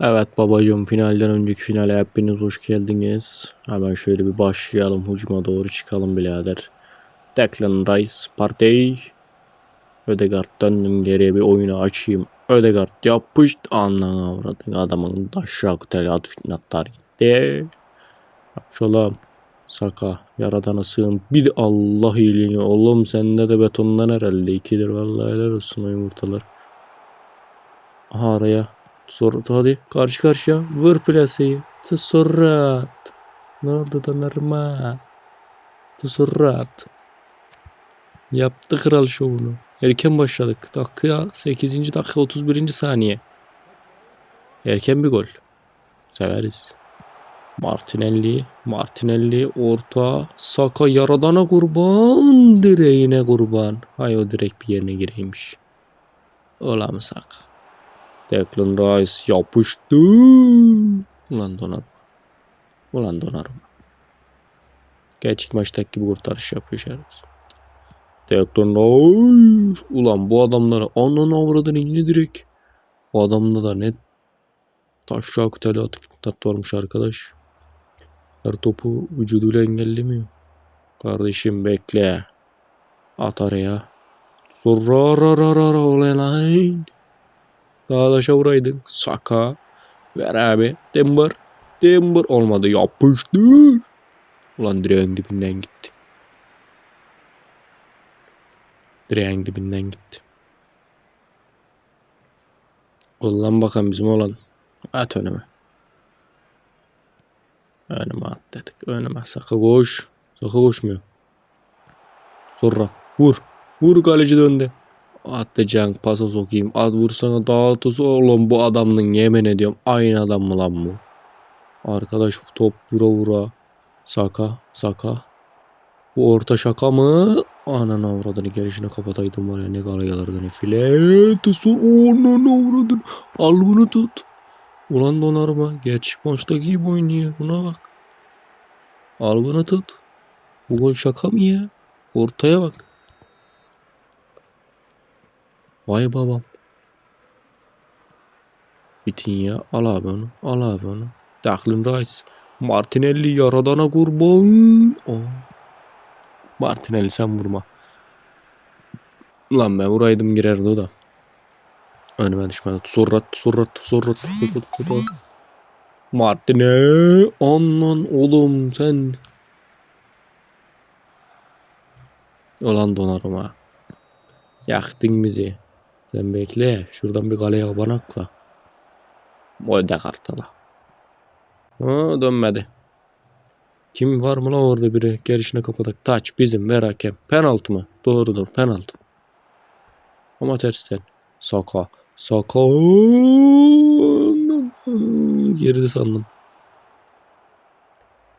Evet babacığım finalden önceki finale hepiniz hoş geldiniz. Hemen şöyle bir başlayalım. Hucuma doğru çıkalım birader. Declan Rice Partey. Ödegaard döndüm geriye bir oyunu açayım. Ödegaard yapıştı. Anlan avradın adamın aşağı kuteli at fitnatlar gitti. Şolam. Saka yaradana sığın. Bir de Allah iyiliğini. Oğlum sende de betondan herhalde. ikidir vallahi helal olsun o yumurtalar. Aha araya Sonra hadi karşı karşıya vur plaseyi. Tsurat. Ne oldu danırma? Tsurat. Yaptı kral şovunu. Erken başladık. Dakika 8. dakika 31. saniye. Erken bir gol. Severiz. Martinelli, Martinelli orta, Saka yaradana kurban, direğine kurban. Hay o direk bir yerine gireymiş. Ola mı Saka? Declan Rice yapıştı. Ulan Donnarumma. Ulan Donnarumma. Gerçek maçtaki gibi kurtarış yapıyor şerefsiz. Declan Rice. Ulan bu adamlara ananı avradını yine direkt. Bu adamda da ne taşra kuteli atıp varmış arkadaş. Her topu vücuduyla engellemiyor. Kardeşim bekle. At araya. Sonra Dağdaşa vuraydın. Saka. Ver abi. Timber. Timber olmadı. Yapıştır. Ulan direğin dibinden gitti. Direğin dibinden gitti. Ulan bakalım bizim olan. At önüme. Önüme at dedik. Önüme. Saka koş. Saka koşmuyor. Sonra. Vur. Vur kaleci döndü. Atacaksın pasa sokayım. At vursana dağıtısı oğlum bu adamın yemin ediyorum. Aynı adam mı lan bu? Arkadaş top vura vura. Saka saka. Bu orta şaka mı? Ananı avradını gelişine kapataydım var ya ne galayalardı ne file. Sor ananı avradını. Al bunu tut. Ulan donarma. Geç maçtaki gibi oynuyor. Buna bak. Al bunu tut. Bu gol şaka mı ya? Ortaya bak. Vay babam. Bitin ya. Al abi onu. Al abi onu. Declan Rice. Martinelli yaradana kurban. Oh. Martinelli sen vurma. Lan ben vuraydım girerdi o da. Önüme düşmedi. Surrat, surrat, surrat. Martinelli. Anan oğlum sen. Ulan donarıma. Yaktın bizi. Sen bekle. Şuradan bir kaleye banakla. Moyda kartala. Ha dönmedi. Kim var mı la orada biri? Gelişine kapatak. Taç bizim ver hakem. Penaltı mı? Doğrudur penaltı. Ama tersten. Saka. Saka. Geride sandım.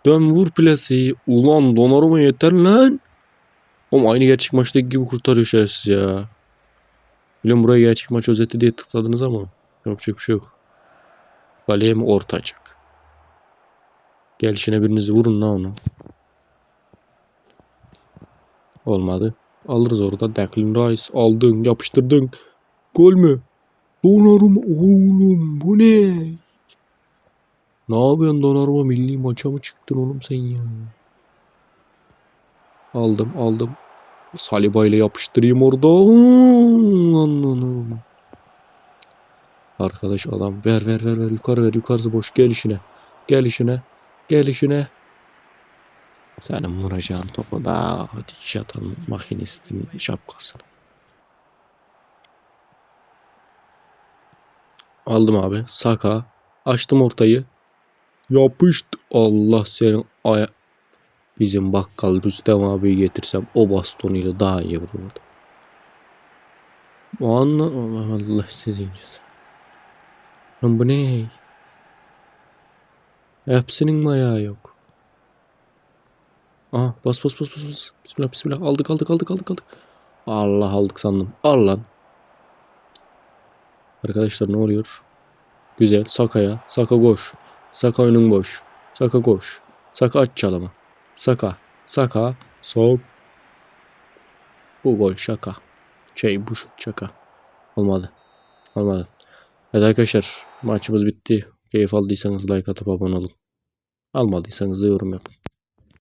Dön vur plasiyi. Ulan Donnarumma yeter lan. Oğlum aynı gerçek maçtaki gibi kurtarıyor şerefsiz ya. Biliyorum buraya gerçek maç özeti diye tıkladınız ama yapacak bir şey yok. Kaleye mi orta açacak? Gelişine birinizi vurun lan onu. Olmadı. Alırız orada. Declan Rice aldın yapıştırdın. Gol mü? Donnarumma oğlum bu ne? Ne yapıyorsun Donnarumma milli maça mı çıktın oğlum sen ya? Aldım aldım. Saliba ile yapıştırayım orada. Arkadaş adam ver ver ver ver yukarı ver yukarısı boş gel işine. Gel işine. Gel işine. Senin vuracağın topu da dikiş atan makinistin şapkasını. Aldım abi. Saka. Açtım ortayı. Yapışt. Allah senin aya Bizim bakkal Rüstem abiyi getirsem o bastonuyla daha iyi vururdu. O anla Allah sizin cezanı. Lan bu ne? Hepsinin mi ayağı yok? Aha bas bas bas bas bas. Bismillah bismillah. Aldık aldık aldık aldık aldık. Allah aldık sandım. Al lan. Arkadaşlar ne oluyor? Güzel. Saka'ya. Saka koş. Saka önün boş. Saka koş. Saka aç çalımı. Saka. Saka. Sok. Bu gol şaka. Şey bu şaka. Olmadı. Olmadı. Evet arkadaşlar maçımız bitti. Keyif aldıysanız like atıp abone olun. Almadıysanız da yorum yapın.